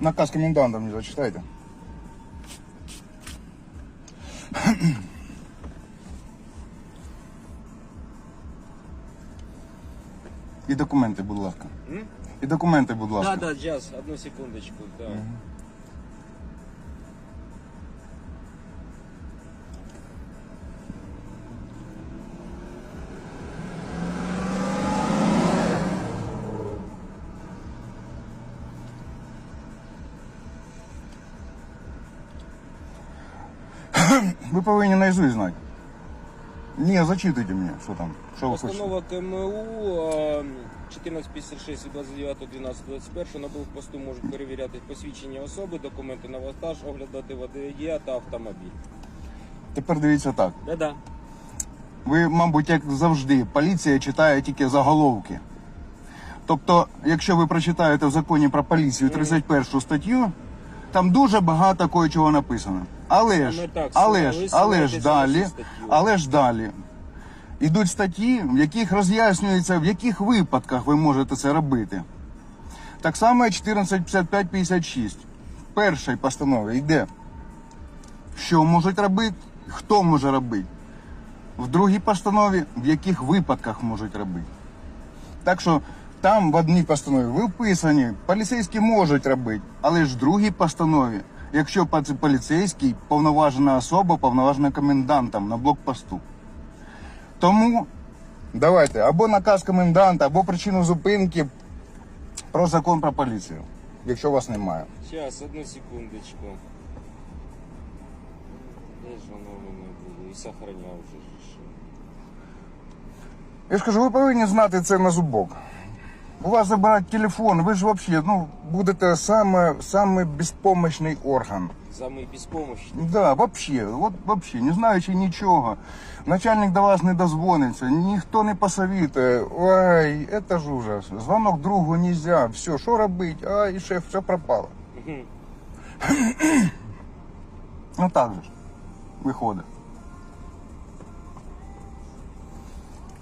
Наказ коменданта мне зачитайте. І документи, будь ласка. І документи, будь ласка. Да, да, зараз, одну секундочку. Да. Ви повинні наизусть знати. Ні, зачитуйте мені, що там. Що ви хочете. Постанова КМУ а, 1456 від 29.12.21 на блокпосту можуть перевіряти посвідчення особи, документи на вантаж, оглядати водія та автомобіль. Тепер дивіться так. Да-да. Ви, мабуть, як завжди, поліція читає тільки заголовки. Тобто, якщо ви прочитаєте в законі про поліцію 31 статтю, там дуже багато кое чого написано. Але ж, але ж, але ж далі, але ж далі. Ідуть статті, в яких роз'яснюється, в яких випадках ви можете це робити. Так само 1455-56. В першій постанові йде, що можуть робити, хто може робити. В другій постанові, в яких випадках можуть робити. Так що там в одній постанові виписані, поліцейські можуть робити, але ж в другій постанові, якщо поліцейський повноважена особа, повноважена комендантом на блокпосту. Тому давайте або наказ коменданта, або причину зупинки про закон про поліцію, якщо вас немає. Зараз, одну секундочку. Де ж воно мене було? І сохраняв вже Я ж кажу, ви повинні знати це на зубок. У вас забирають телефон, ви ж взагалі ну, будете саме, саме безпомощний орган. Самий безпомощний. Да, вообще, вот вообще, не знаючи нічого. Начальник до вас не дозвониться, ніхто не посовітує. Ой, это ж ужас. Звонок другу нельзя. Все, що робить? Ай, шеф, все пропало. Мгм. Ну так же ж виходить.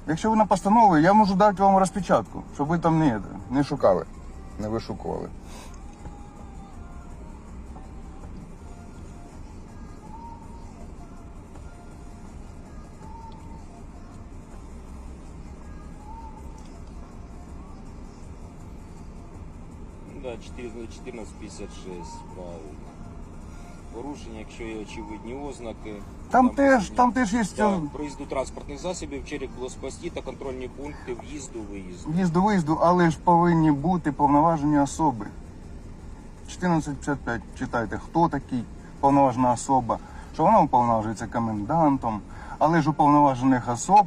Якщо ви на постанові, я можу дати вам розпечатку, щоб ви там не, не шукали, не вишукували. Да, 1456, правильно. Порушення, якщо є очевидні ознаки. Там теж, там теж є Да, проїзду транспортних засобів через блокпості та контрольні пункти в'їзду виїзду. в'їзду виїзду, але ж повинні бути повноважені особи. 1455 читайте, хто такий повноважена особа, що вона уповноважується комендантом, але ж уповноважених особ.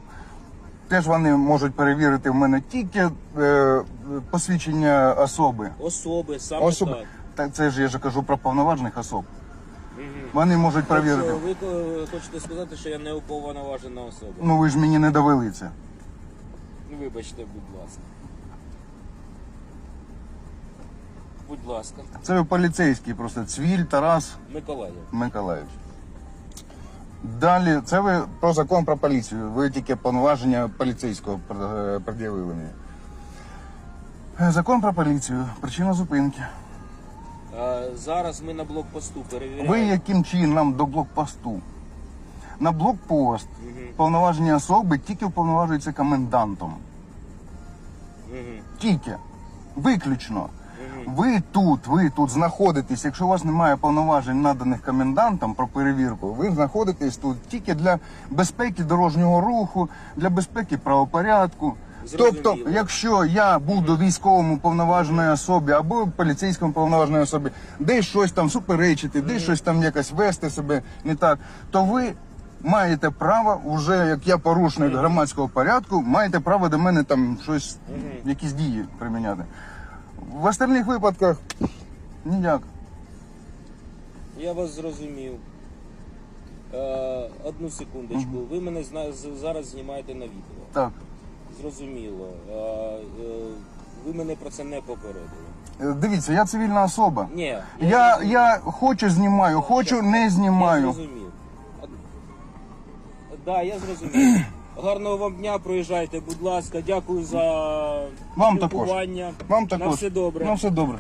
Теж вони можуть перевірити в мене тільки е, посвідчення особи. Особи, саме Особи. так. Так це ж я ж кажу про повноважених особ. Вони можуть перевірити. Тобто ви е, хочете сказати, що я не уповноважена особа? Ну ви ж мені не довели це. Ну, Вибачте, будь ласка. Будь ласка, Це поліцейський просто Цвіль Тарас Миколаїв. Миколаївич. Далі, це ви про закон про поліцію. Ви тільки повноваження поліцейського е, пред'явили мені. Е, Закон про поліцію, причина зупинки. Зараз ми на блокпосту перевіряємо. Ви яким чином до блокпосту? На блокпост Мгм. повноваження особи тільки уповноважуються комендантом. Мгм. Тільки. Виключно. Мгм. Ви тут, ви тут знаходитесь. Якщо у вас немає повноважень, наданих комендантам про перевірку, ви знаходитесь тут тільки для безпеки дорожнього руху, для безпеки правопорядку. Тобто, якщо я буду військовому повноваженій особі або поліцейському повноваженій особі, десь щось там суперечити, десь щось там якось вести себе не так, то ви маєте право, вже як я порушник громадського порядку, маєте право до мене там щось, якісь дії приміняти. В остальних випадках ніяк. Я вас зрозумів. Е, одну секундочку. Ви мене зна- з- зараз знімаєте на відео. Так. Зрозуміло. Е, ви мене про це не попередили. Е, Дивіться, я цивільна особа. Ні. Я, зрозумів. я хочу знімаю, хочу не Я знімаю. зрозумів. Так, да, я зрозумів. Гарного вам дня, проїжджайте, будь ласка. Дякую за Вам також. спілкування. Вам На все добре. На все добре.